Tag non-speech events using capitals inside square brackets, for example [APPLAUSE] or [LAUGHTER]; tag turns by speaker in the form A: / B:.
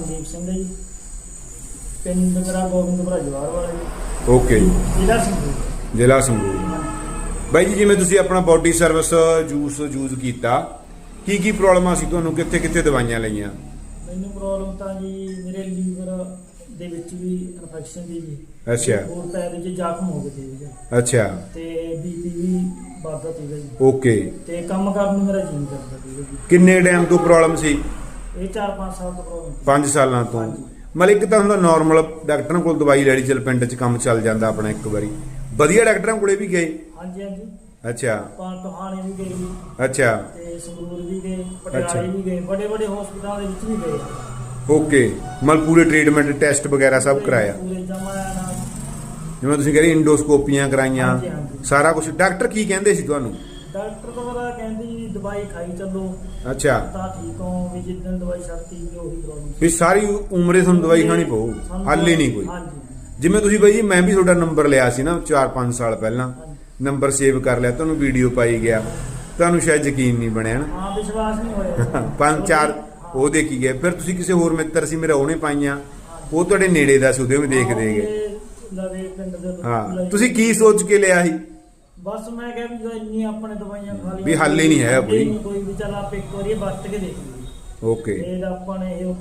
A: ਸੰਦੀਪ ਸਿੰਘ ਹੈ ਜੀ। ਪਿੰਡ ਮੇਰਾ ਗੋਬਿੰਦਪੁਰਾ ਜਵਾਰ ਵਾਲਾ ਜੀ।
B: ਓਕੇ ਜੀ।
A: ਜ਼ਿਲ੍ਹਾ ਸੰਗਰੂਰ।
B: ਜ਼ਿਲ੍ਹਾ ਸੰਗਰੂਰ। ਬਾਈ ਜੀ ਜਿਵੇਂ ਤੁਸੀਂ ਆਪਣਾ ਬਾਡੀ ਸਰਵਿਸ ਜੂਸ ਯੂਜ਼ ਕੀਤਾ ਕੀ ਕੀ ਪ੍ਰੋਬਲਮਾਂ ਸੀ ਤੁਹਾਨੂੰ? ਕਿੱਥੇ ਕਿੱਥੇ ਦਵਾਈਆਂ ਲਈਆਂ?
A: ਮੈਨੂੰ ਪ੍ਰੋਬਲਮ ਤਾਂ ਜੀ ਮੇਰੇ ਲੀਵਰ ਦੇ ਵਿੱਚ ਵੀ ਇਨਫੈਕਸ਼ਨ ਦੀ ਜੀ
B: ਅੱਛਾ।
A: ਹੋਰ ਪੈਰ ਵਿੱਚ ਜ਼ਖਮ ਹੋ ਗਏ ਸੀ ਜੀ।
B: ਅੱਛਾ।
A: ਤੇ ਬੀਪੀ ਵੀ ਵੱਧਦਾ ਸੀਗਾ ਜੀ।
B: ਓਕੇ।
A: ਤੇ ਕੰਮ ਕਰਨ ਨੂੰ ਮੇਰਾ ਜੀਅ ਕਰਦਾ ਸੀਗਾ ਜੀ।
B: ਕਿੰਨੇ ਟਾਈਮ ਤੋਂ ਪ੍ਰੋਬਲਮ ਸੀ?
A: ਇਹ 4-5 ਸਾਲ ਤੋਂ ਪ੍ਰੋਬਲਮ
B: 5 ਸਾਲਾਂ ਤੋਂ।
A: ਹਾਂਜੀ।
B: ਮਤਲਬ ਇੱਕ ਤਾਂ ਹੁੰਦਾ ਨਾਰਮਲ ਡਾਕਟਰਾਂ ਕੋਲ ਦਵਾਈ ਲੈਣੀ ਚੱਲ ਪਿੰਡ 'ਚ ਕੰਮ ਚੱਲ ਜਾਂਦਾ ਆਪਣਾ ਇੱਕ ਵਾਰੀ। ਵਧੀਆ ਡਾਕਟਰਾਂ ਕੋਲੇ ਵੀ ਗਏ?
A: ਹਾਂਜੀ ਹਾਂਜੀ।
B: ਅੱਛਾ।
A: ਆਪਾਂ ਟੋਹਾਣੇ ਵੀ ਗਏ ਜੀ।
B: ਅੱਛਾ।
A: ਤੇ ਸੰਗਰੂਰ ਵੀ ਗਏ
B: ਅੱਛਾ।
A: ਪਟਿਆਲੇ ਵੀ ਗਏ ਵੱਡੇ ਵੱਡੇ ਹਸਪਤਾਲਾਂ ਦੇ ਵਿੱਚ ਵੀ ਗਏ।
B: ਓਕੇ। ਮਤਲਬ ਪੂਰੇ ਟ੍ਰੀਟਮੈਂਟ ਟੈਸਟ ਵਗੈਰਾ ਸਭ ਕਰਾਇਆ?
A: ਪੂਰੇ ਜਮਾ
B: ਜਿਵੇਂ ਤੁਸੀਂ ਕਹਿੰਦੇ ਇੰਡੋਸਕੋਪੀਆਂ ਕਰਾਈਆਂ। ਸਾਰਾ ਕੁਝ ਡਾਕਟਰ ਕੀ ਕਹਿੰਦੇ ਸੀ ਤੁਹਾਨੂੰ?
A: ਡਾਕਟਰ ਤੋਂ ਪਤਾ ਕਹਿੰਦੀ ਦਵਾਈ ਖਾਈ ਚੱਲੋ।
B: ਅੱਛਾ।
A: ਤਾਂ ਠੀਕ ਹੋ ਵੀ ਜਿੱਦਣ ਦਵਾਈ ਛੱਡਤੀ ਵੀ ਉਹੀ ਪ੍ਰੋਬਲਮ
B: ਵੀ ਸਾਰੀ ਉਮਰੇ ਤੁਹਾਨੂੰ ਦਵਾਈ ਖਾਣੀ ਪਊ ਹੱਲ ਹੀ ਨਹੀਂ ਕੋਈ।
A: ਹਾਂਜੀ।
B: ਜਿਵੇਂ ਤੁਸੀਂ ਬਾਈ ਜੀ ਮੈਂ ਵੀ ਤੁਹਾਡਾ ਨੰਬਰ ਲਿਆ ਸੀ ਨਾ 4-5 ਸਾਲ ਪਹਿਲਾਂ। ਨੰਬਰ ਸੇਵ ਕਰ ਲਿਆ ਤੁਹਾਨੂੰ ਵੀਡੀਓ ਪਾਈ ਗਿਆ। ਤੁਹਾਨੂੰ ਸ਼ਾਇਦ ਯਕੀਨ ਨਹੀਂ ਬਣਿਆ ਨਾ।
A: ਹਾਂ ਵਿਸ਼ਵਾਸ ਨਹੀਂ ਹੋਇਆ। [LAUGHS]
B: ਪੰਜ ਚਾਰ ਉਹ ਦੇਖੀ ਗਏ ਫਿਰ ਤੁਸੀਂ ਕਿਸੇ ਹੋਰ ਮਿੱਤਰ ਸੀ ਮੇਰਾ ਉਹਨੇ ਪਾਈਆਂ। ਉਹ ਤੁਹਾਡੇ ਨੇੜੇ ਦਾ ਸੀ ਉਹਦੇ ਵੀ ਦੇਖ ਦੇਗੇ ਹਾਂ। ਤੁਸੀਂ ਕੀ ਸੋਚ ਕੇ ਲਿਆ ਸੀ?
A: ਬਸ ਮੈਂ ਕਿਹਾ ਵੀ ਜੋ ਇੰਨੀ ਆਪਣੇ ਦਵਾਈਆਂ ਖਾ ਲਈਆਂ
B: ਵੀ ਹੱਲ ਹੀ ਨਹੀਂ ਹੈ ਕੋਈ।
A: ਕੋਈ ਵੀ ਚੱਲ ਆਪ ਇੱਕ ਵਾਰੀ ਵਰਤ ਕੇ ਦੇਖ ਲਈਏ
B: ਓਕੇ
A: ਇਹ ਆਪਾਂ ਨੇ ਇਹ